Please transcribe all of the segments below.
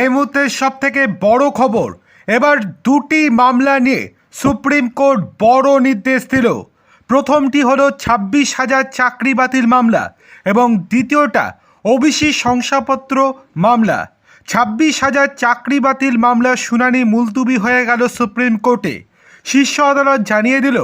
এই মুহূর্তে সব থেকে বড় খবর। এবার দুটি মামলা নিয়ে সুপ্রিম কোর্ট বড় নির্দেশ দিল। প্রথমটি হলো ছাব্বিশ হাজার চাকরি বাতিল মামলা এবং দ্বিতীয়টা ওবিসি শংসাপত্র মামলা। ছাব্বিশ হাজার চাকরি বাতিল মামলার শুনানি মুলতুবি হয়ে গেল সুপ্রিম কোর্টে। শীর্ষ আদালত জানিয়ে দিল,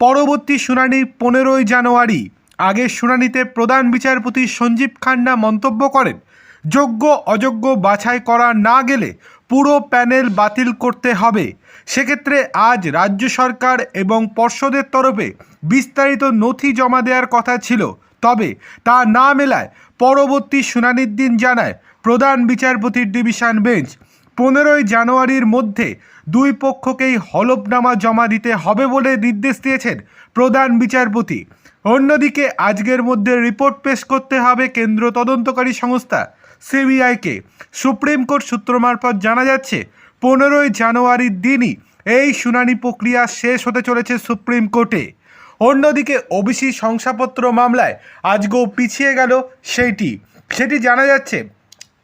পরবর্তী শুনানি পনেরোই জানুয়ারি। আগের শুনানিতে প্রধান বিচারপতি সঞ্জীব খান্না মন্তব্য করেন যোগ্য, অযোগ্য বাছাই করা না গেলে পুরো প্যানেল বাতিল করতে হবে। সেক্ষেত্রে আজ রাজ্য সরকার এবং পর্ষদের তরফে বিস্তারিত নথি জমা দেওয়ার কথা ছিল। তবে তা না মেলায় পরবর্তী শুনানির দিন জানায় প্রধান বিচারপতির ডিভিশন বেঞ্চ। পনেরোই জানুয়ারির মধ্যে দুই পক্ষকেই হলফনামা জমা দিতে হবে বলে নির্দেশ দিয়েছেন প্রধান বিচারপতি। অন্যদিকে আজকের মধ্যে রিপোর্ট পেশ করতে হবে কেন্দ্র তদন্তকারী সংস্থা। সিবিআইকে সুপ্রিম কোর্ট সূত্র মারফত জানা যাচ্ছে, পনেরোই জানুয়ারির দিনই এই শুনানি প্রক্রিয়া শেষ হতে চলেছে সুপ্রিম কোর্টে। অন্যদিকে ওবিসি শংসাপত্র মামলায় আজকেও পিছিয়ে গেল সেইটি। সেটি জানা যাচ্ছে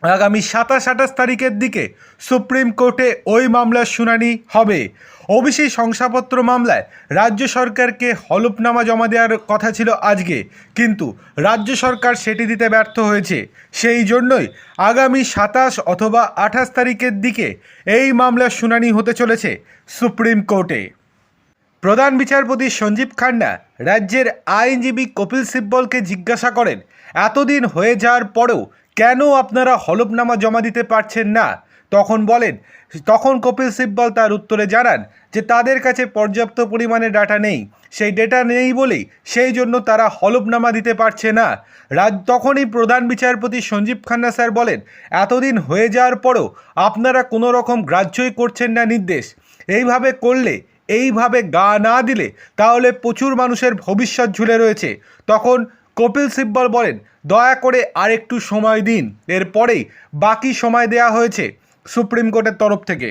আগামী সাতাশ আঠাশ তারিখের দিকে সুপ্রিম কোর্টে ওই মামলার শুনানি হবে। ওবিসি শংসাপত্র মামলায় রাজ্য সরকারকে হলফনামা জমা দেওয়ার কথা ছিল আজকে, কিন্তু রাজ্য সরকার সেটি দিতে ব্যর্থ হয়েছে। সেই জন্যই আগামী সাতাশ অথবা আঠাশ তারিখের দিকে এই মামলার শুনানি হতে চলেছে সুপ্রিম কোর্টে। প্রধান বিচারপতি সঞ্জীব খান্না রাজ্যের আইনজীবী কপিল সিব্বলকে জিজ্ঞাসা করেন, এতদিন হয়ে যাওয়ার পরেও কেন আপনারা হলফনামা জমা দিতে পারছেন না? তখন বলেন, তখন কপিল সিব্বল তার উত্তরে জানান যে তাদের কাছে পর্যাপ্ত পরিমাণে ডাটা নেই। সেই ডেটা নেই বলেই সেই জন্য তারা হলফনামা দিতে পারছে না। রাজ, তখনই প্রধান বিচারপতি সঞ্জীব খান্না স্যার বলেন, এতদিন হয়ে যাওয়ার পরও আপনারা কোনো রকম গ্রাহ্যই করছেন না নির্দেশ। এইভাবে করলে, এইভাবে গা না দিলে তাহলে প্রচুর মানুষের ভবিষ্যৎ ঝুলে রয়েছে। তখন কপিল সিব্বল বলেন, দয়া করে আরেকটু সময় দিন। এরপরেই বাকি সময় দেয়া হয়েছে সুপ্রিম কোর্টের তরফ থেকে।